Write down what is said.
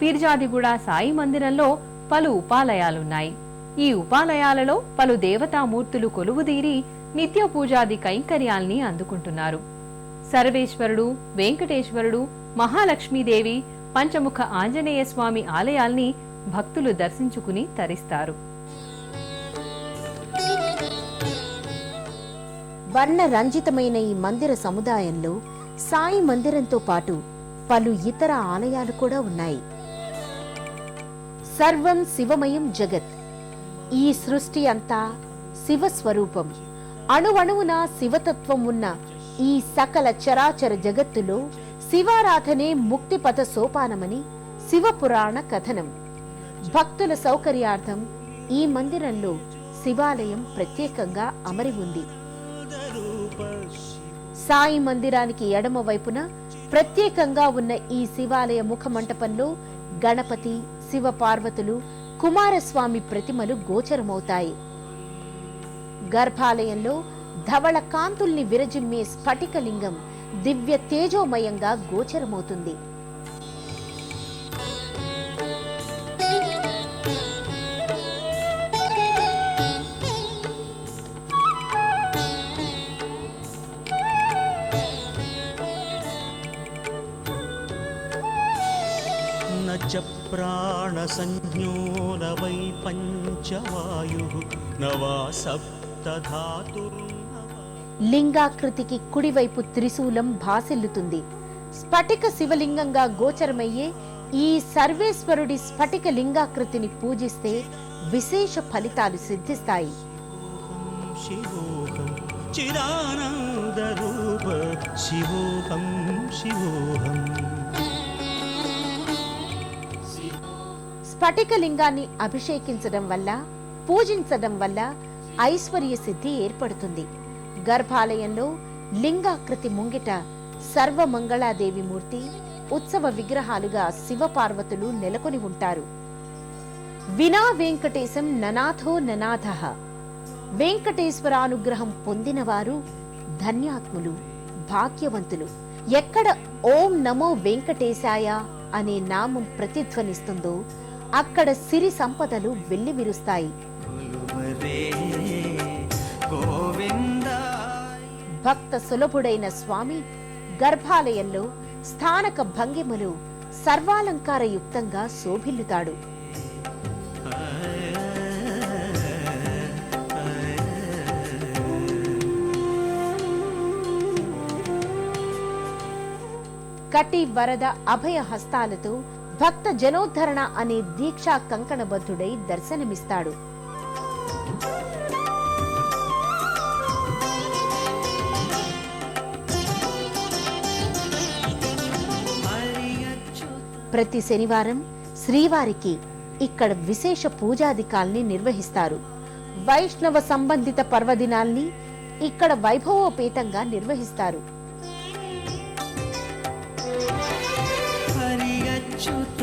పీర్జాదిగూడ సాయి మందిరంలో పలు ఉపాలయాలున్నాయి. ఈ ఉపాలయాలలో పలు దేవతామూర్తులు కొలువుదీరి నిత్య పూజాది కైంకర్యాల్ని అందుకుంటున్నారు. సర్వేశ్వరుడు వెంకటేశ్వరుడు మహాలక్ష్మీదేవి పంచముఖ ఆంజనేయ స్వామి ఆలయాల్ని భక్తులు దర్శించుకుని తరిస్తారు. వర్ణ రంజితమైన ఈ మందిర సముదాయంలో సాయి మందిరంతో పాటు పలు ఇతర ఆలయాలు కూడా ఉన్నాయి. సర్వం శివమయం జగత్. ఈ సృష్టి అంతా శివస్వరూపం. అణువణువున శివతత్వం ఉన్న ఈ సకల చరాచర జగత్తులో శివారాధనే ముక్తిపథ సోపానమని శివపురాణ కథనం. భక్తుల సౌకర్యార్థం ఈ మందిరంలో శివాలయం ప్రత్యేకంగా అమరి ఉంది. సాయి మందిరానికి ఎడమ వైపున ప్రత్యేకంగా ఉన్న ఈ శివాలయ ముఖ మంటపంలో గణపతి శివ పార్వతులు కుమారస్వామి ప్రతిమలు గోచరమవుతాయి. గర్భాలయంలో ధవళ కాంతుల్ని విరజిమ్మే స్ఫటికలింగం దివ్య తేజోమయంగా గోచరమవుతుంది. प्राणसंज्ञो न वै पञ्चवायुः न वा सप्तधातुर्न वा లింగాకృతికి కుడివైపు త్రిశూలం భాసిల్లుతుంది స్ఫటిక శివలింగంగా గోచరమయ్యే ఈ సర్వేశ్వరుడి స్ఫటిక లింగాకృతిని పూజిస్తే విశేష ఫలితాలు సిద్ధిస్తాయి शिवोऽहं चिदानन्दरूप शिवोऽहं शिवोऽहम् స్ఫటిక స్ఫటికలింగాన్ని అభిషేకించడం వల్ల పూజించడం వల్ల ఐశ్వర్య సిద్ధి ఏర్పడుతుంది. గర్భాలయంలో లింగాకృతి ముంగిట సర్వమంగళాదేవి మూర్తి ఉత్సవ విగ్రహాలుగా శివపార్వతులు నెలకొని ఉంటారు. వినా వెంకటేశం ననాథో ననాథ. వెంకటేశ్వరానుగ్రహం పొందినవారు ధన్యాత్ములు భాగ్యవంతులు. ఎక్కడ ఓం నమో వెంకటేశాయ అనే నామం ప్రతిధ్వనిస్తుందో అక్కడ సిరి సంపదలు వెల్లివిరుస్తాయి భక్త సులభుడైన స్వామి గర్భాలయంలో స్థానక భంగిమలు సర్వాలంకార యుక్తంగా శోభిల్లుతాడు. కటి వరద అభయ హస్తాలతో భక్త జనోద్ధరణ అనే దీక్షా కంకణబద్ధుడై దర్శనమిస్తాడు. ప్రతి శనివారం శ్రీవారికి ఇక్కడ విశేష పూజాధికాల్ని నిర్వహిస్తారు. వైష్ణవ సంబంధిత పర్వదినాల్ని ఇక్కడ వైభవోపేతంగా నిర్వహిస్తారు. you